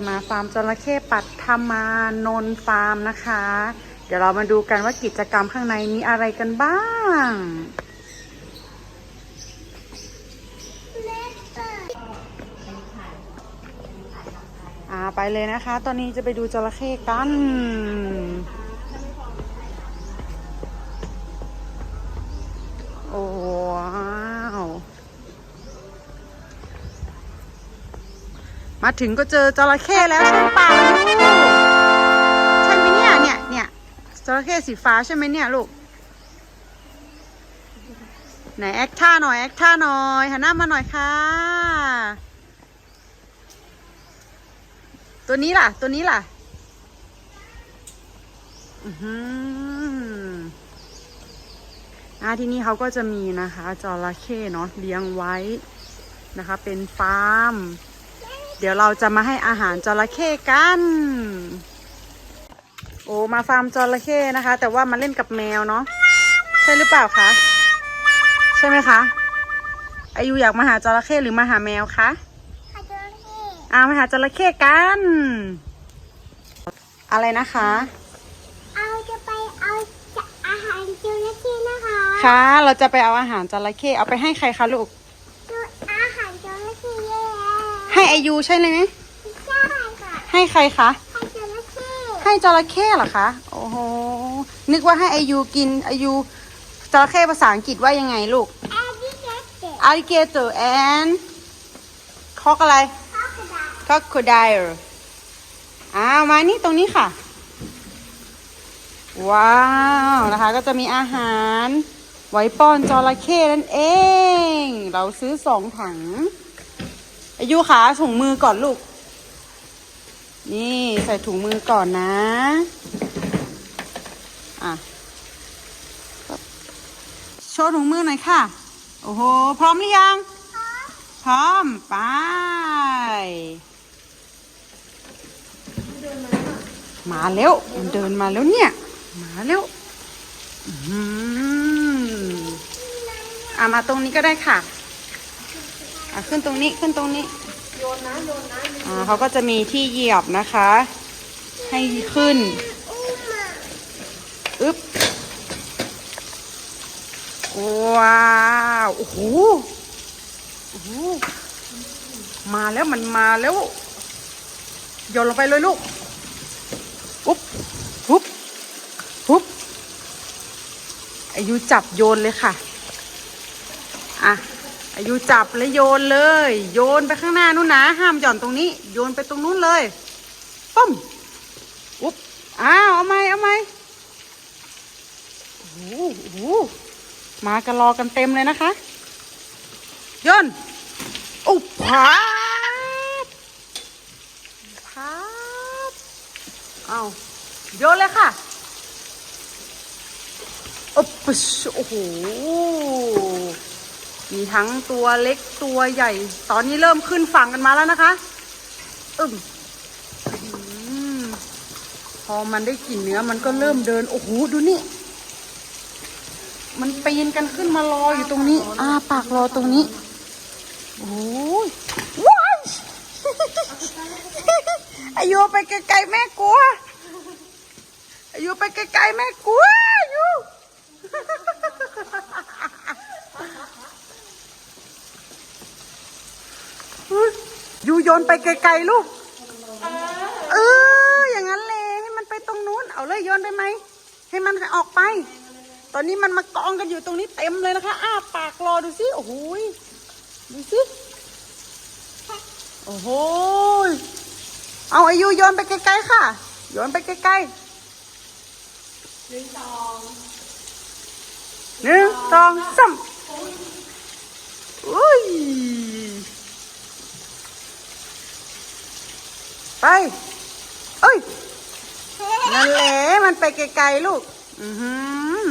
จะมาฟาร์มจระเข้ปัดธรรมานนท์ฟาร์มนะคะ เดี๋ยวเรามาดูกันว่ากิจกรรมข้างในมีอะไรกันบ้างอ่าไปเลยนะคะ ตอนนี้จะไปดูจระเข้กันโอ้ มาถึงก็เจอจระเข้แล้วใช่เปล่าลูกใช่ไหมเนี่ยเนี่ยเนี่ยจระเข้สีฟ้าใช่ไหมเนี่ยลูกไหนแอคท่าหน่อยแอคท่าหน่อยหันหน้ามาหน่อยค่ะ ตัวนี้ล่ะ ตัวนี้ล่ะอือหืออ่าที่นี่เขาก็จะมีนะคะจระเข้เนาะเลี้ยงไว้นะคะ เป็นฟาร์ม เดี๋ยวเราจะมาให้อาหารจระเข้กัน โอ้มาฟาร์มจระเข้นะคะ แต่ว่ามาเล่นกับแมวเนาะใช่หรือเปล่าคะใช่ไหมคะอายุอยากมาหาจระเข้หรือมาหาแมวคะอ่ามาหาจระเข้กัน อะไรนะคะ เอาจะไปเอาจะอาหารจระเข้นะคะ ค่ะ เราจะไปเอาอาหารจระเข้เอาไปให้ใครคะลูก ดูอาหารจระเข้เยอะ ให้อายุใช่เลยไหมใช่ค่ะ ให้ใครคะ ให้จระเข้ให้จระเข้เหรอคะ โอ้โห นึกว่าให้อายุกินอายุจระเข้ภาษาอังกฤษว่ายังไงลูกแอดดี้เจสเตอร์ alligator and คอกอะไรข้าวกระดาษ crocodile อ้าวมานี่ตรงนี้ค่ะ ว้าวนะคะ ก็จะมีอาหาร ไว้ป้อนจระเข้นั่นเอง เราซื้อสองถัง อายุขาถุงมือก่อนลูก นี่ใส่ถุงมือก่อนนะ อะ โชว์ถุงมือหน่อยค่ะ โอ้โห พร้อมหรือยัง พร้อม ไป มาแล้วมันเดินมาแล้วเนี่ย มาแล้วอืมอะมาตรงนี้ก็ได้ค่ะ อะขึ้นตรงนี้ขึ้นตรงนี้โยนนะโยนนะอ่าเขาก็จะมีที่เหยียบนะคะ ให้ขึ้นอุ้มอะอึ๊บว้าวโอ้โหโอ้โหมาแล้วมันมาแล้วโยนลงไปเลยลูกปุ๊บปุ๊บปุ๊บอายุจับโยนเลยค่ะ อะ อายุจับแล้วโยนเลย โยนไปข้างหน้านู้นนะ ห้ามหย่อนตรงนี้ โยนไปตรงนู้นเลยปุ้มปุ๊บอ้าวเอาไหมเอาไหมโอ้โหมากันรอกันเต็มเลยนะคะโยนอุ๊ปพาดพาดเอาโยนเลยค่ะอุปชโอ้โห มีทั้งตัวเล็กตัวใหญ่ ตอนนี้เริ่มขึ้นฝั่งกันมาแล้วนะคะ อึมอืมพอมันได้กลิ่นเนื้อมันก็เริ่มเดิน โอ้โห ดูนี่ มันปีนกันขึ้นมารออยู่ตรงนี้ อ้าปากรอตรงนี้ โอ้ยว้ายอายุไปไกลๆแม่กลัวอายุไปไกลๆแม่กลัวอายุ ยู โยนไปไกลๆลูก เออ อย่างนั้นเลยให้มันไปตรงนู้น เอาเลยโยนได้ไหม ให้มันออกไป ตอนนี้มันมากองกันอยู่ตรงนี้เต็มเลยนะคะ อ้าปากรอดูสิ โอ้โหยดูสิ โอ้โหยเอาอายุโยนไปไกลๆค่ะ โยนไปไกลๆหนึ่งสองหนึ่งสองสามอุ้ย ไป เอ้ย นั่นแหละมันไปไกลๆลูก อือหือ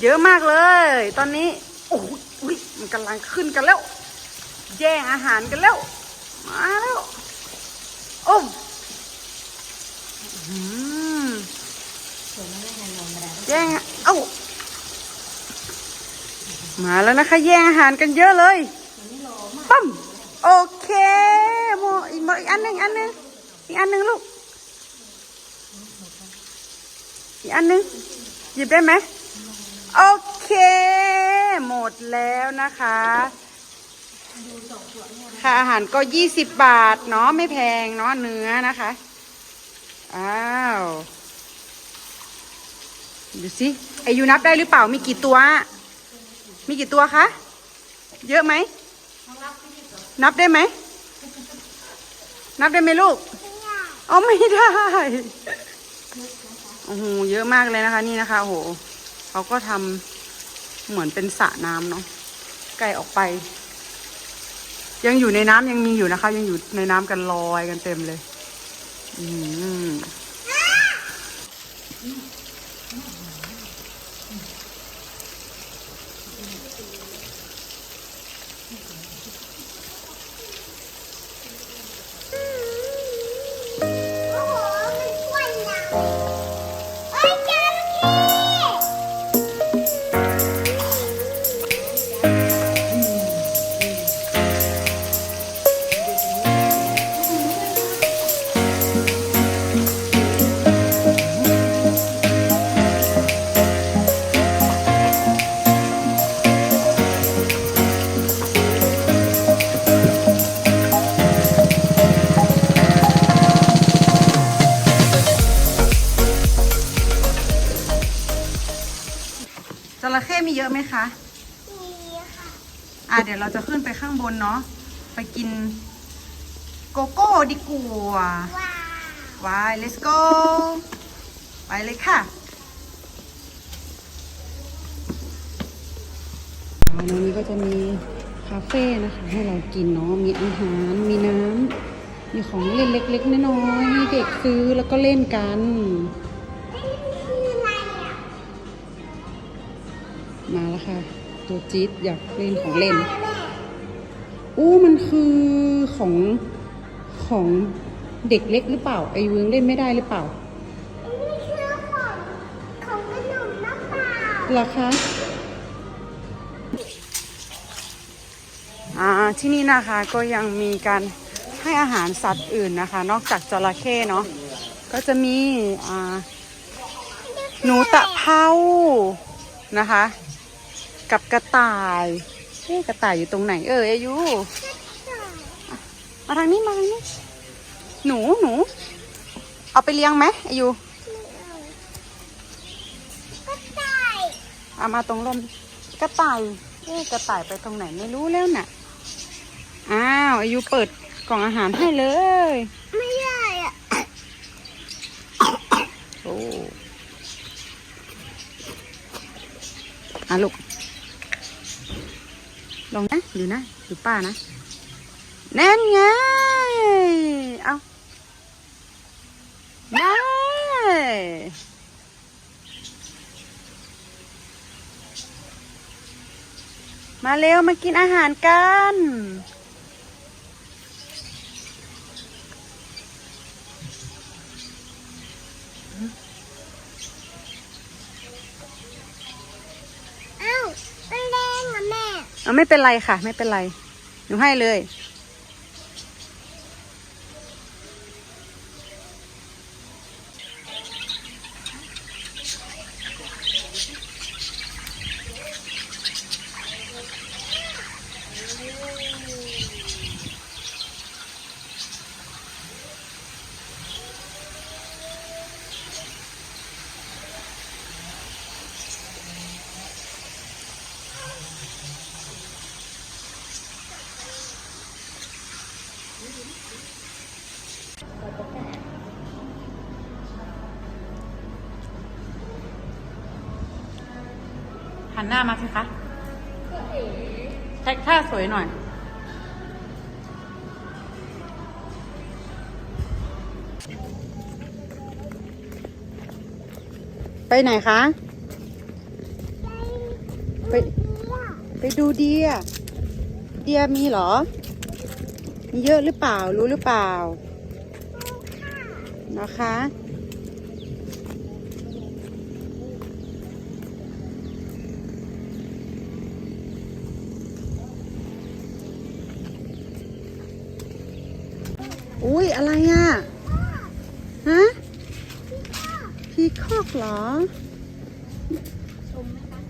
เยอะมากเลย ตอนนี้ โอ้โหอุ๊ยมันกำลังขึ้นกันแล้ว แย่งอาหารกันแล้ว มาแล้วโอ้มอื้อหือแย่งอะเอ้า มาแล้วนะคะ แย่งอาหารกันเยอะเลย ปั๊ม โอเคโมอีกโมอีกอันหนึ่งอันหนึ่งอีกอันหนึ่งลูก อีกอันหนึ่งหยิบได้ไหมโอเค หมดแล้วนะคะค่าอาหารก็ยี่สิบบาทเนาะไม่แพงเนาะเนื้อนะคะ อ้าวดูสิไอยุนับได้หรือเปล่ามีกี่ตัว มีกี่ตัวคะ เยอะไหม นับได้ไหม นับได้ไหมลูกเอ๋อไม่ได้โอ้โหเยอะมากเลยนะคะ นี่นะคะโอ้โหเขาก็ทำเหมือนเป็นสระน้ำเนาะไก่ออกไป ยังอยู่ในน้ำยังมีอยู่นะคะ ยังอยู่ในน้ำกันลอยกันเต็มเลย อืม จระเข้มีเยอะไหมคะ มีค่ะ อะเดี๋ยวเราจะขึ้นไปข้างบนเนาะ ไปกินโกโก้ดีกว่าว้าววาย let's go ไปเลยค่ะตรงนี้ก็จะมีคาเฟ่นะคะ ให้เรากินเนาะ มีอาหาร มีน้ำ มีของเล่นเล็กๆน้อยๆให้เด็กซื้อแล้วก็เล่นกัน มาแล้วค่ะ ตัวจี๊ดอยากเล่นของเล่นแม่อู้มันคือของของเด็กเล็กหรือเปล่า ไอ้เวิงเล่นไม่ได้หรือเปล่าอันนี้คือของของขนมน้ำเปล่าราคาอ่าที่นี่นะคะก็ยังมีการให้อาหารสัตว์อื่นนะคะ นอกจากจระเข้เนาะก็จะมีอ่าหนูตะเภานะคะ กับกระต่ายเอ๊ะกระต่ายอยู่ตรงไหน เอออายุมาทางนี้มาทางนี้ หนูหนู เอาไปเลี้ยงไหมอายุก็ต่ายเอามาตรงร่มกระต่ายเอ๊ะกระต่ายไปตรงไหนไม่รู้แล้วน่ะอ้าวอายุเปิดกล่องอาหารให้เลย ไม่ได้อะโอ้อาลูก ลงนะดูนะดูป้านะแน่นไงเอาได้มาเร็วมากินอาหารกัน เอาไม่เป็นไรค่ะ ไม่เป็นไร หนูให้เลย นหน้ามาสิคะแท็กท่าสวยหน่อย ไปไหนคะ ไป ไปดูเดีย เดียมีเหรอ มีเยอะหรือเปล่า รู้หรือเปล่านะคะ เหรอ ชมไหมคะ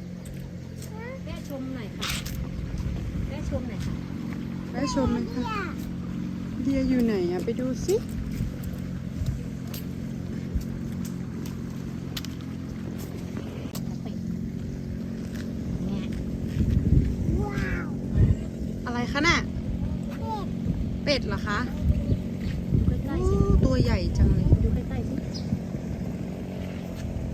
แม่ชมหน่อยค่ะแม่ชมหน่อยค่ะแวะชมไหมคะเดียอยู่ไหนอะไปดูสิเป็ดเนี่ยว้าวอะไรคะน่ะเด็กเป็ดเหรอคะ ดูใกล้ๆสิ ตัวใหญ่จังเลย ดูใกล้ๆสิ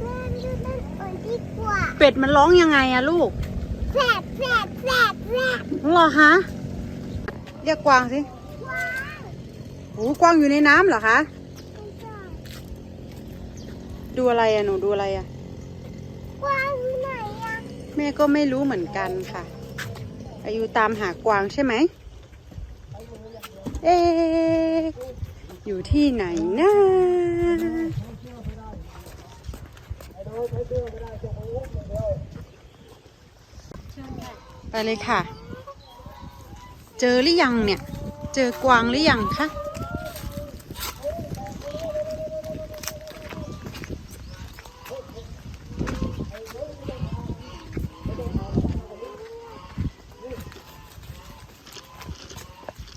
แม่ดูนั่นเอ่ยดีกว่า เป็ ดมันร้องยังไงอะลูกแฝดแฝดแฝดแฝดเหรอคะเรียกกวางสิว้าวโอ้กวางอยู่ในน้ำเหรอคะไม่ใช่ดูอะไรอะหนูดูอะไรอะกวางอยู่ไหนอะแม่ก็ไม่รู้เหมือนกันค่ะ อายุตามหากวางใช่ไหมเอ๊ะอยู่ที่ไหนนะเชิญค่ะ ไปเลยค่ะ เจอหรือยังเนี่ย เจอกวางหรือยังคะ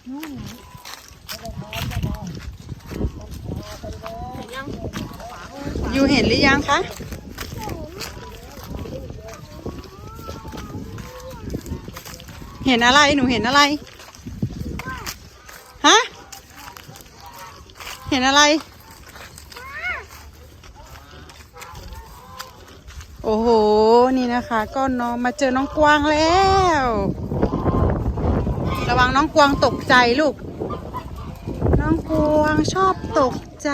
นู่นนะเห็นยังขวามือขวา อยู่เห็นหรือยังคะ เห็นอะไรหนูเห็นอะไร ฮะ เห็นอะไร โอ้โห นี่นะคะ ก็น้องมาเจอน้องกวางแล้ว ระวังน้องกวางตกใจลูก น้องกวางชอบตกใจ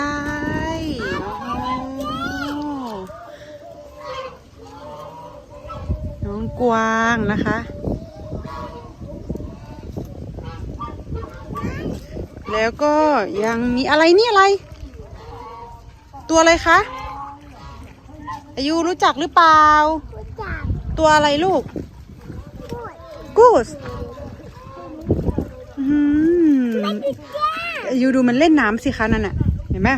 น้องกวางนะคะ แล้วก็ยังมีอะไรนี่อะไร ตัวอะไรคะ อายุรู้จักหรือเปล่ารู้จักตัวอะไรลูก กูสอืมอายุดูมันเล่นน้ำสิคะนั่นน่ะ เห็นไหม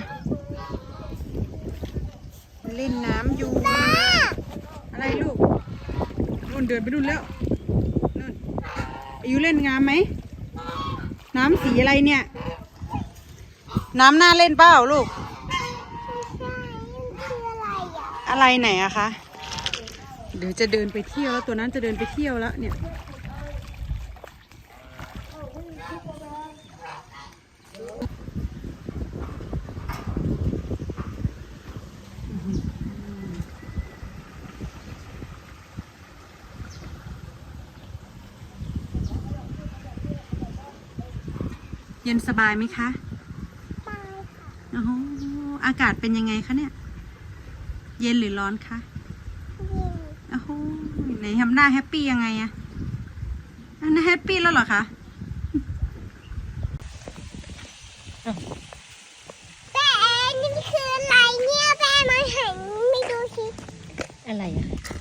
เล่นน้ำอยู่ อะไรลูกนู่นเดินไปนู่นแล้วนู่นอายุเล่นน้ำไหมน้ำสีอะไรเนี่ย น้ำน่าเล่นเปล่าลูกใช่มันคืออะไรอะอะไรไหนอะคะเดี๋ยวจะเดินไปเที่ยวแล้วตัวนั้นจะเดินไปเที่ยวแล้วเนี่ย เย็นสบายไหมคะ ตายค่ะ โอ้โห อากาศเป็นยังไงคะเนี่ย เย็นหรือร้อนคะยิงโอ้โหไหนทำหน้าแฮปปี้ยังไงอะอันนั้นแฮปปี้แล้วเหรอคะแม่นี่มันคืออะไรเนี่ยแม่มาเห็นไม่ดูสิอะไรอะคะ